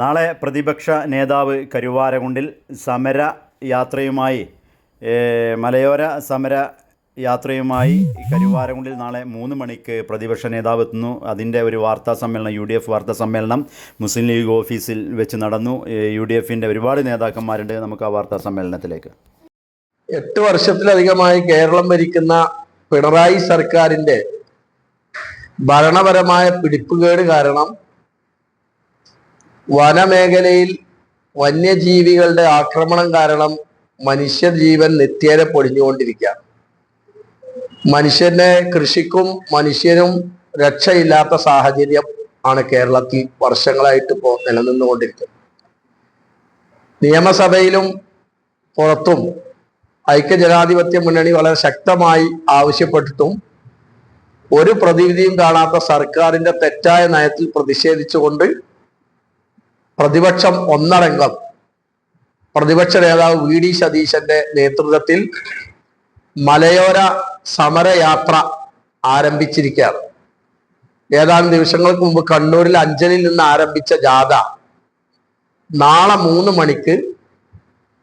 നാളെ പ്രതിപക്ഷ നേതാവ് കരുവാരകുണ്ടിൽ സമര യാത്രയുമായി മലയോര സമര യാത്രയുമായി കരുവാരകുണ്ടിൽ നാളെ മൂന്ന് മണിക്ക് പ്രതിപക്ഷ നേതാവ് എത്തുന്നു. അതിന്റെ ഒരു വാർത്താ സമ്മേളനം യു ഡി എഫ് വാർത്താ സമ്മേളനം മുസ്ലിം ലീഗ് ഓഫീസിൽ വെച്ച് നടന്നു. യു ഡി എഫിന്റെ ഒരുപാട് നേതാക്കന്മാരുണ്ട്. നമുക്ക് ആ വാർത്താ സമ്മേളനത്തിലേക്ക്. എട്ട് വർഷത്തിലധികമായി കേരളം ഭരിക്കുന്ന പിണറായി സർക്കാരിന്റെ ഭരണപരമായ പിടിപ്പുകേട് കാരണം വനമേഖലയിൽ വന്യജീവികളുടെ ആക്രമണം കാരണം മനുഷ്യജീവൻ നിത്യേന പൊടിഞ്ഞുകൊണ്ടിരിക്കുകയാണ്. മനുഷ്യന്റെ കൃഷിക്കും മനുഷ്യനും രക്ഷയില്ലാത്ത സാഹചര്യം ആണ് കേരളത്തിൽ വർഷങ്ങളായിട്ട് ഇപ്പോൾ നിലനിന്നുകൊണ്ടിരിക്കുന്നത്. നിയമസഭയിലും പുറത്തും ഐക്യജനാധിപത്യ മുന്നണി വളരെ ശക്തമായി ആവശ്യപ്പെട്ടിട്ടും ഒരു പ്രതിവിധിയും കാണാത്ത സർക്കാരിന്റെ തെറ്റായ നയത്തിൽ പ്രതിഷേധിച്ചുകൊണ്ട് പ്രതിപക്ഷം ഒന്നടങ്കം. പ്രതിപക്ഷ നേതാവ് വി ഡി സതീശന്റെ നേതൃത്വത്തിൽ മലയോര സമരയാത്ര ആരംഭിച്ചിരിക്കുകയാണ്. ഏതാനും ദിവസങ്ങൾക്ക് മുമ്പ് കണ്ണൂരിൽ അഞ്ചലിൽ നിന്ന് ആരംഭിച്ച ജാഥ നാളെ മൂന്ന് മണിക്ക്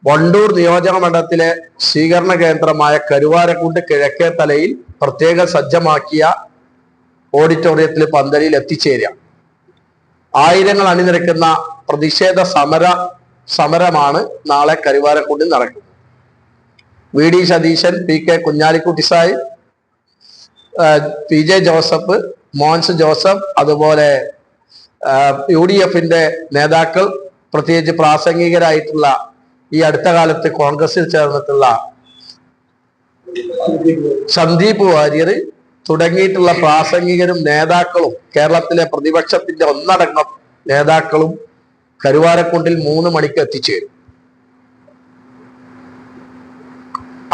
വണ്ടൂർ നിയോജക മണ്ഡലത്തിലെ സ്വീകരണ കേന്ദ്രമായ കരുവാരക്കുണ്ട് കിഴക്കേ തലയിൽ പ്രത്യേക സജ്ജമാക്കിയ ഓഡിറ്റോറിയത്തിൽ പന്തലിൽ എത്തിച്ചേരുക ആയിരങ്ങൾ അണിനിരക്കുന്ന പ്രതിഷേധ സമര സമരമാണ് നാളെ കരുവാരക്കുണ്ടിൽ നടക്കുന്നത്. V D Satheesan P K Kunhalikutty Sai P J Joseph Mons Joseph അതുപോലെ യു ഡി എഫിന്റെ നേതാക്കൾ പ്രത്യേകിച്ച് പ്രാസംഗികരായിട്ടുള്ള ഈ അടുത്ത കാലത്ത് കോൺഗ്രസിൽ ചേർന്നിട്ടുള്ള സന്ദീപ് വാര്യർ തുടങ്ങിയിട്ടുള്ള പ്രാസംഗികരും നേതാക്കളും കേരളത്തിലെ പ്രതിപക്ഷത്തിന്റെ ഒന്നടങ്കം നേതാക്കളും കരുവാരക്കുണ്ടിൽ മൂന്ന് മണിക്ക് എത്തിച്ചേരും.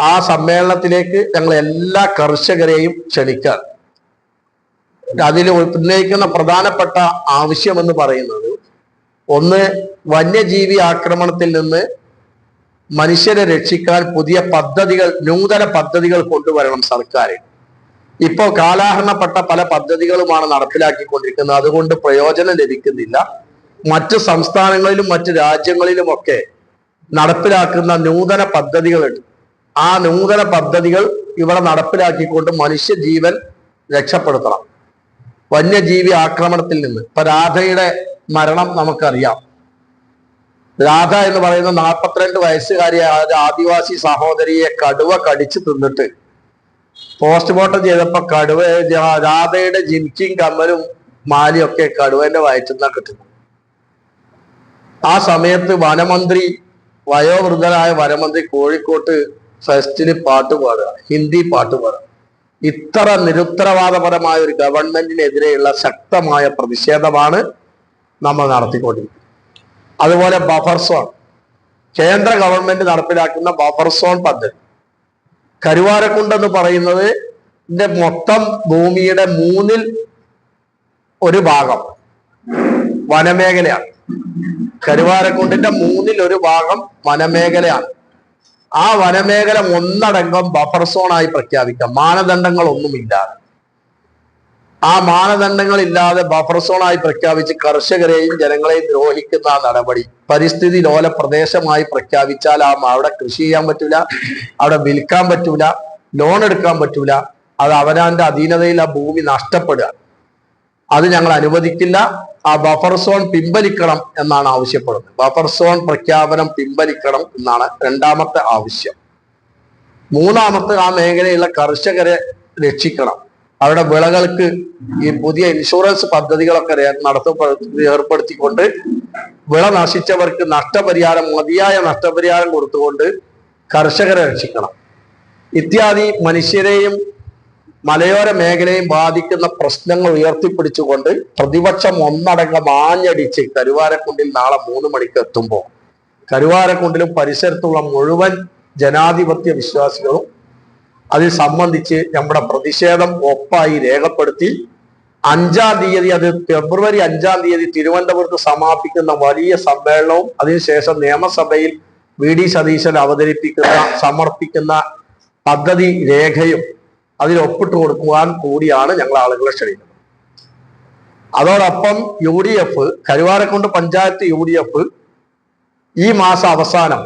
ആ സമ്മേളനത്തിലേക്ക് ഞങ്ങൾ എല്ലാ കർഷകരെയും ക്ഷണിക്കാൻ. അതിൽ ഉന്നയിക്കുന്ന പ്രധാനപ്പെട്ട ആവശ്യം എന്ന് പറയുന്നത് ഒന്ന് വന്യജീവി ആക്രമണത്തിൽ നിന്ന് മനുഷ്യരെ രക്ഷിക്കാൻ പുതിയ പദ്ധതികൾ നൂതന പദ്ധതികൾ കൊണ്ടുവരണം സർക്കാർ ഇപ്പോ കാലാഹരണപ്പെട്ട പല പദ്ധതികളുമാണ് നടപ്പിലാക്കിക്കൊണ്ടിരിക്കുന്നത്. അതുകൊണ്ട് പ്രയോജനം ലഭിക്കുന്നില്ല. മറ്റ് സംസ്ഥാനങ്ങളിലും മറ്റ് രാജ്യങ്ങളിലുമൊക്കെ നടപ്പിലാക്കുന്ന നൂതന പദ്ധതികളുണ്ട്. ആ നൂതന പദ്ധതികൾ ഇവിടെ നടപ്പിലാക്കിക്കൊണ്ട് മനുഷ്യജീവൻ രക്ഷപ്പെടുത്തണം. വന്യജീവി ആക്രമണത്തിൽ നിന്ന്. ഇപ്പൊ രാധയുടെ മരണം നമുക്കറിയാം. രാധ എന്ന് പറയുന്ന നാൽപ്പത്തിരണ്ട് വയസ്സുകാരിയായ ആദിവാസി സഹോദരിയെ കടുവ കടിച്ചു തിന്നിട്ട് പോസ്റ്റ്മോർട്ടം ചെയ്തപ്പോ കടുവ രാധയുടെ ജിമിക്കും കമ്മലും മാലിയൊക്കെ കടുവന്റെ വയറ്റുന്ന കിട്ടുന്നു ആ സമയത്ത് വനമന്ത്രി വയോവൃദ്ധനായ വനമന്ത്രി കോഴിക്കോട്ട് ഫെസ്റ്റിന് പാട്ട് പാടുക ഹിന്ദി പാട്ട് പാടുക. ഇത്ര നിരുത്തരവാദപരമായ ഒരു ഗവൺമെന്റിനെതിരെയുള്ള ശക്തമായ പ്രതിഷേധമാണ് നമ്മൾ നടത്തിക്കൊണ്ടിരിക്കുന്നത്. അതുപോലെ ബഫർ സോൺ. കേന്ദ്ര ഗവൺമെന്റ് നടപ്പിലാക്കുന്ന ബഫർ സോൺ പദ്ധതി. കരുവാരക്കുണ്ട് എന്ന് പറയുന്നത് മൊത്തം ഭൂമിയുടെ മൂന്നിൽ ഒരു ഭാഗം. വനമേഖലയാണ്. കരുവാരക്കുണ്ടിന്റെ മൂന്നിൽ ഒരു ഭാഗം വനമേഖലയാണ്. ആ വനമേഖല ഒന്നടങ്കം ബഫർ സോണായി പ്രഖ്യാപിക്കാം. മാനദണ്ഡങ്ങൾ മാനദണ്ഡങ്ങളൊന്നുമില്ലാതെ ആ മാനദണ്ഡങ്ങൾ ഇല്ലാതെ ബഫർ സോണായി പ്രഖ്യാപിച്ച് കർഷകരെയും ജനങ്ങളെയും ദ്രോഹിക്കുന്ന നടപടി. പരിസ്ഥിതി ലോല പ്രദേശമായി പ്രഖ്യാപിച്ചാൽ ആ അവിടെ കൃഷി ചെയ്യാൻ പറ്റൂല അവിടെ വിൽക്കാൻ പറ്റൂല ലോൺ എടുക്കാൻ പറ്റൂല. അത് അവനാന്റെ അധീനതയിൽ ആ ഭൂമി നഷ്ടപ്പെടുക. അത് ഞങ്ങൾ അനുവദിക്കില്ല. ആ ബഫർ സോൺ പിൻവലിക്കണം എന്നാണ് ആവശ്യപ്പെടുന്നത്. ബഫർ സോൺ പ്രഖ്യാപനം പിൻവലിക്കണം എന്നാണ് രണ്ടാമത്തെ ആവശ്യം. മൂന്നാമത്തെ ആ മേഖലയിലുള്ള കർഷകരെ രക്ഷിക്കണം. അവരുടെ വിളകൾക്ക് ഈ പുതിയ ഇൻഷുറൻസ് പദ്ധതികളൊക്കെ നടത്തപ്പെടുത്തി ഏർപ്പെടുത്തിക്കൊണ്ട് വിള നശിച്ചവർക്ക് നഷ്ടപരിഹാരം മതിയായ നഷ്ടപരിഹാരം കൊടുത്തുകൊണ്ട് കർഷകരെ രക്ഷിക്കണം. ഇത്യാദി മനുഷ്യരെയും മലയോര മേഖലയും ബാധിക്കുന്ന പ്രശ്നങ്ങൾ ഉയർത്തിപ്പിടിച്ചുകൊണ്ട് പ്രതിപക്ഷം ഒന്നടങ്കം ആഞ്ഞടിച്ച് കരുവാരക്കുണ്ടിൽ നാളെ മൂന്ന് മണിക്ക് എത്തുമ്പോൾ കരുവാരക്കുണ്ടിലും പരിസരത്തുള്ള മുഴുവൻ ജനാധിപത്യ വിശ്വാസികളും അതിൽ സംബന്ധിച്ച് നമ്മുടെ പ്രതിഷേധം ഒപ്പായി രേഖപ്പെടുത്തി അഞ്ചാം തീയതി അത് ഫെബ്രുവരി അഞ്ചാം തീയതി തിരുവനന്തപുരത്ത് സമാപിക്കുന്ന വലിയ സമ്മേളനവും അതിനുശേഷം നിയമസഭയിൽ വി ഡി സതീശൻ അവതരിപ്പിക്കുന്ന സമർപ്പിക്കുന്ന പദ്ധതി രേഖയും അതിൽ ഒപ്പിട്ട് കൊടുക്കുവാൻ കൂടിയാണ് ഞങ്ങൾ ആളുകളെ ക്ഷണിക്കുന്നത്. അതോടൊപ്പം U D F Karuvarakundu panchayat U D F ഈ മാസം അവസാനം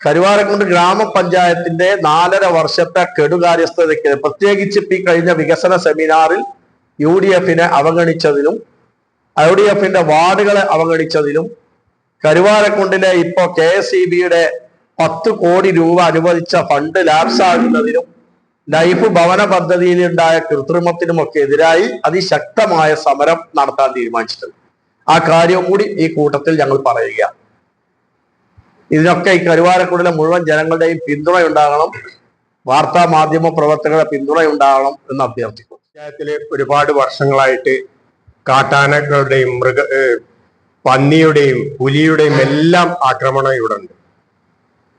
കരുവാരക്കുണ്ട് ഗ്രാമപഞ്ചായത്തിന്റെ നാലര വർഷത്തെ കെടുകാര്യസ്ഥതയ്ക്ക് പ്രത്യേകിച്ച് ഈ കഴിഞ്ഞ വികസന സെമിനാറിൽ യു ഡി എഫിനെ അവഗണിച്ചതിനും യു ഡി എഫിന്റെ വാർഡുകളെ അവഗണിച്ചതിലും കരുവാരക്കുണ്ടിലെ ഇപ്പോ കെ എസ് ഇ ബിയുടെ പത്ത് കോടി രൂപ അനുവദിച്ച ഫണ്ട് ലാപ്സ് ആകുന്നതിനും ലൈഫ് ഭവന പദ്ധതിയിലുണ്ടായ കൃത്രിമത്തിനുമൊക്കെ എതിരായി അതിശക്തമായ സമരം നടത്താൻ തീരുമാനിച്ചിട്ടുണ്ട്. ആ കാര്യവും കൂടി ഈ കൂട്ടത്തിൽ ഞങ്ങൾ പറയുക ഇതിനൊക്കെ ഈ കരുവാരക്കുടിലെ മുഴുവൻ ജനങ്ങളുടെയും പിന്തുണ ഉണ്ടാകണം വാർത്താ മാധ്യമ പ്രവർത്തകരുടെ പിന്തുണ ഉണ്ടാകണം എന്ന് അഭ്യർത്ഥിക്കും പഞ്ചായത്തിലെ ഒരുപാട് വർഷങ്ങളായിട്ട് കാട്ടാനകളുടെയും മൃഗ പന്നിയുടെയും പുലിയുടെയും എല്ലാം ആക്രമണം ഇവിടെ ഉണ്ട്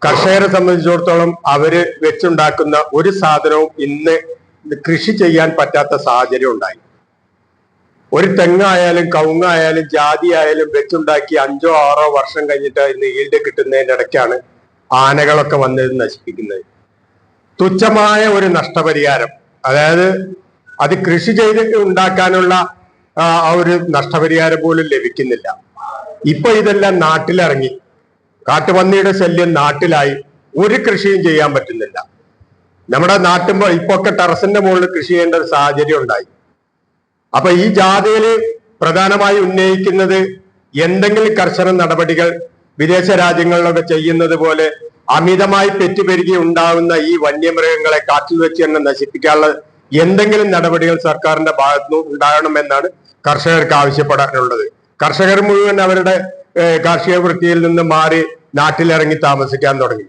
കർഷകരെ സംബന്ധിച്ചിടത്തോളം അവർ വെച്ചുണ്ടാക്കുന്ന ഒരു സാധനവും ഇന്ന് കൃഷി ചെയ്യാൻ പറ്റാത്ത സാഹചര്യം ഉണ്ടായി. ഒരു തെങ്ങായാലും കവുങ്ങായാലും ജാതി ആയാലും വെച്ചുണ്ടാക്കി അഞ്ചോ ആറോ വർഷം കഴിഞ്ഞിട്ട് ഇന്ന് ഈൽഡ് കിട്ടുന്നതിന്റെ ഇടയ്ക്കാണ് ആനകളൊക്കെ വന്നത് നശിപ്പിക്കുന്നത്. തുച്ഛമായ ഒരു നഷ്ടപരിഹാരം. അതായത് അത് കൃഷി ചെയ്ത് ഉണ്ടാക്കാനുള്ള ആ, ഒരു നഷ്ടപരിഹാരം പോലും ലഭിക്കുന്നില്ല. ഇപ്പൊ ഇതെല്ലാം നാട്ടിലിറങ്ങി. കാട്ടുപന്നിയുടെ ശല്യം നാട്ടിലായി. ഒരു കൃഷിയും ചെയ്യാൻ പറ്റുന്നില്ല. നമ്മുടെ നാട്ടുമ്പോൾ ഇപ്പൊ ഒക്കെ ടെറസിന്റെ മുകളിൽ കൃഷി ചെയ്യേണ്ട ഒരു സാഹചര്യം ഉണ്ടായി. അപ്പൊ ഈ ജാഥയിൽ പ്രധാനമായി ഉന്നയിക്കുന്നത് എന്തെങ്കിലും കർശന നടപടികൾ വിദേശ രാജ്യങ്ങളിലൊക്കെ ചെയ്യുന്നത് പോലെ അമിതമായി പെറ്റുപെരുകി ഉണ്ടാകുന്ന ഈ വന്യമൃഗങ്ങളെ കാറ്റിൽ വെച്ച് തന്നെ നശിപ്പിക്കാനുള്ള എന്തെങ്കിലും നടപടികൾ സർക്കാരിന്റെ ഭാഗത്തു നിന്ന് ഉണ്ടാകണമെന്നാണ് കർഷകർക്ക് ആവശ്യപ്പെടാനുള്ളത്. കർഷകർ മുഴുവൻ അവരുടെ കാർഷിക വൃത്തിയിൽ നിന്ന് മാറി നാട്ടിലിറങ്ങി താമസിക്കാൻ തുടങ്ങി.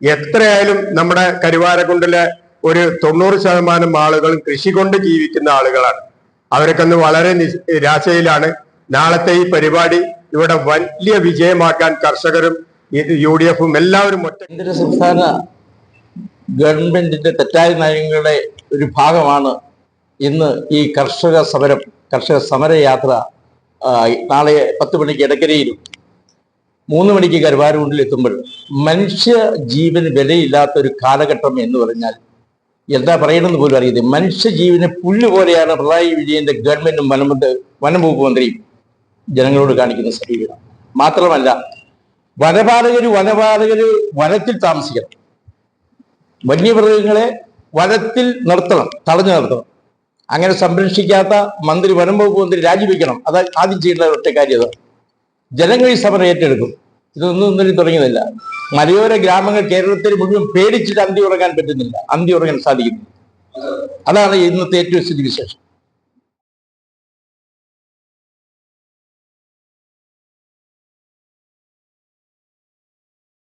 എത്രയായാലും നമ്മുടെ കരുവാരക്കുണ്ടിലെ ഒരു തൊണ്ണൂറ് ശതമാനം ആളുകളും കൃഷി കൊണ്ട് ജീവിക്കുന്ന ആളുകളാണ്. അവരൊക്കെ ഒന്ന് വളരെ നിരാശയിലാണ്. നാളത്തെ ഈ പരിപാടി ഇവിടെ വലിയ വിജയമാക്കാൻ കർഷകരും യു ഡി എഫും എല്ലാവരും കേന്ദ്ര സംസ്ഥാന ഗവൺമെന്റിന്റെ തെറ്റായ നയങ്ങളുടെ ഒരു ഭാഗമാണ് ഇന്ന് ഈ കർഷക സമരം കർഷക സമരയാത്ര നാളെ പത്ത് മണിക്ക് ഇടക്കരയിലും മൂന്ന് മണിക്ക് കരുവാരൂണ്ടിൽ എത്തുമ്പോൾ മനുഷ്യ ജീവന് വിലയില്ലാത്ത ഒരു കാലഘട്ടം എന്ന് പറഞ്ഞാൽ എന്താ പറയണമെന്ന് പോലും അറിയത്തില്ല. മനുഷ്യ ജീവിനെ പുല്ല് പോലെയാണ് പിണറായി വിജയന്റെ ഗവൺമെന്റും വനം വകുപ്പ് മന്ത്രിയും ജനങ്ങളോട് കാണിക്കുന്ന സമീപനം മാത്രമല്ല വനപാലകര് വനപാലകര് വനത്തിൽ താമസിക്കണം. വന്യമൃഗങ്ങളെ വനത്തിൽ നിർത്തണം തടഞ്ഞു നിർത്തണം. അങ്ങനെ സംരക്ഷിക്കാത്ത മന്ത്രി വനം വകുപ്പ് മന്ത്രി രാജിവെക്കണം. അത് ആദ്യം ചെയ്യേണ്ട ഒറ്റ കാര്യം ജനങ്ങൾ ഈ സമരം ഏറ്റെടുക്കും. ഇതൊന്നും ഒന്നും തുടങ്ങിയതല്ല. മലയോര ഗ്രാമങ്ങൾ കേരളത്തിൽ മുഴുവൻ പേടിച്ചിട്ട് അന്തി ഉറങ്ങാൻ പറ്റുന്നില്ല. അന്തി ഉറങ്ങാൻ സാധിക്കുന്നില്ല. അതാണ് ഇന്നത്തെ ഏറ്റവും സ്ഥിതി വിശേഷം.